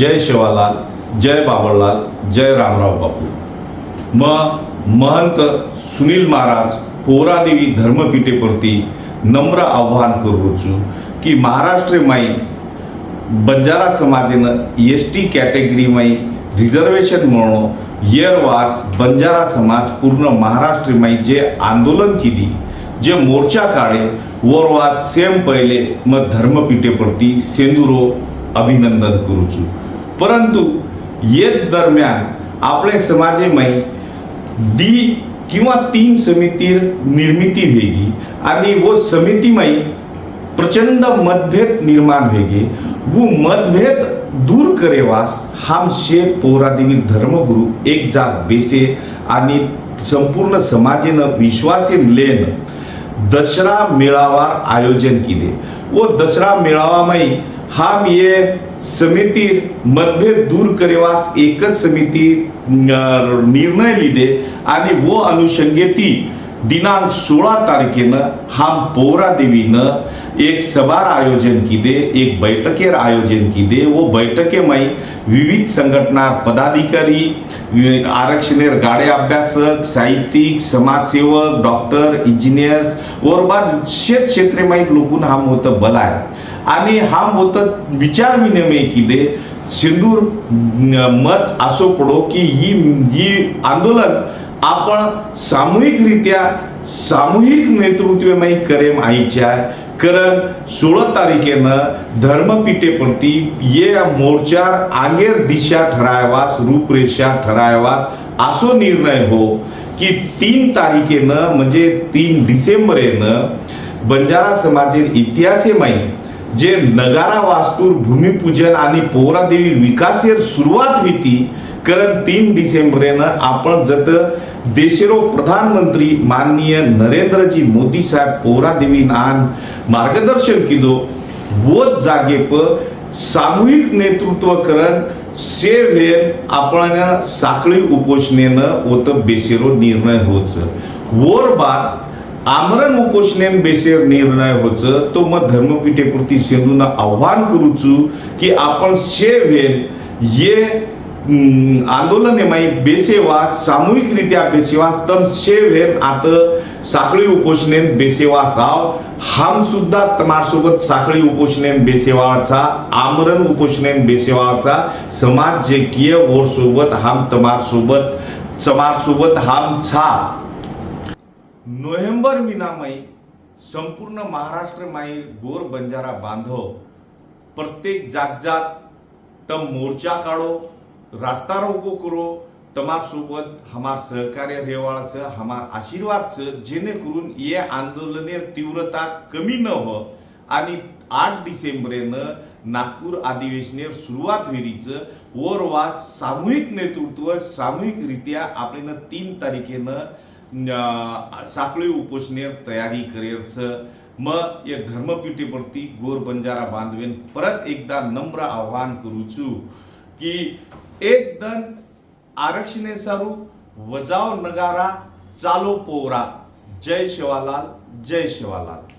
जय शिवालाल जय बाबळलाल जय रामराव बापू. मग महंत सुनील महाराज पोरादेवी धर्मपीठेप्रती नम्र आव्हान करू છું की महाराष्ट्रमाई बंजारा समाजेनं एस टी कॅटेगरीमाई रिझर्वेशन म्हणून येरवास बंजारा समाज पूर्ण महाराष्ट्रमाई जे आंदोलन केली जे मोर्चा काढे वरवास सेम पहिले मग धर्मपीठेप्रती सेंदुरो अभिनंदन करू परंतु येच दरम्यान आपले समाजेमाई दी किंवा तीन समिती निर्मिती वेगी आणि व समितीमाई प्रचंड मतभेद निर्माण वेगे व मतभेद दूर करेवास हाम शे पौरादेवी धर्मगुरु एक जात बेसे आणि संपूर्ण समाजेनं विश्वासीन लेन दसरा मेळावा आयोजन केले व दसरा मेळावामाई हम ये समितीर मतभेद दूर करेवास एकच समिती निर्णय लिहिले आणि वो अनुषंगे ती दिनांक सोळा तारखेनं हम पौरा देवीनं एक सभार आयोजन केले एक बैठकेर आयोजन केले व बैठकेमाई विविध संघटना पदाधिकारी आरक्षणेर गाडे अभ्यासक साहित्यिक समाजसेवक डॉक्टर इंजिनियर्स और बाद शेत क्षेत्रेमाई लोकून हाम होतं बलाय. आणि हा होतं विचार विनिमय केले सिंदूर मत असो पडो की ही ही आंदोलन आपण सामूहिकरित्या सामूहिक नेतृत्वमय करेम आईच्या कारण सोळा तारखेनं धर्मपीठे प्रति ये मोर्चार आगेर दिशा ठरायवास रूपरेषा ठरायवास असो निर्णय हो की तीन तारखेनं म्हणजे तीन डिसेंबरेनं बंजारा समाजेर इतिहासे माहीत जे नगारा वास्तूर भूमिपूजन आणि पोरादेवी विकासेर सुरुवात होती कारण तीन डिसेंबरेनं आपण जत देशेरो प्रधानमंत्री माननीय नरेंद्रजी मोदी साहेब पोरादेवी नान मार्गदर्शन केलो जागे प सामूहिक नेतृत्व करण से वेळ आपण साखळी उपोषणेनं होत बेशेरो निर्णय होत वर बाद आमरण उपोषणेन बेसेर निर्णय होच तो मग धर्मपीठेपुरती सिंधूंना आव्हान करूचू की आपण शे वेळ ये हम्म, आंदोलने माई बेसेवा सामूहिकरित्या बेसेवास तम शेवेन आत साखळी उपोषणेन बेसेवा साव. हम सुद्धा तमारसोबत साखळी उपोषणेन बेसेवाचा आमरण उपोषणेन बेसेवाचा समाज जे किय ओर सोबत हम तमासोबत समाजसोबत समाज सोबत हम छा नोव्हेंबर महिनामयी संपूर्ण महाराष्ट्रमाई गोर बंजारा बांधव प्रत्येक जात जात तम मोर्चा काढो रास्ता रोको करो तमार सोबत हमार सहकार्य रेवाळचं हमार आशीर्वादचं जेणेकरून ये आंदोलने तीव्रता कमी न हो. आणि आठ डिसेंबरेनं नागपूर अधिवेशनेर सुरुवात वेरीचं वरवा सामूहिक नेतृत्व सामूहिकरित्या आपण तीन तारखेनं साखळी उपोषणेर तयारी करेरचं मग या धर्मपीठेवरती गोर बंजारा बांधवेन. परत एकदा नम्र आव्हान करूचू की एक दन आरक्षणे सारू वजाव नगारा चालो पोरा जय शिवालाल जय शिवालाल.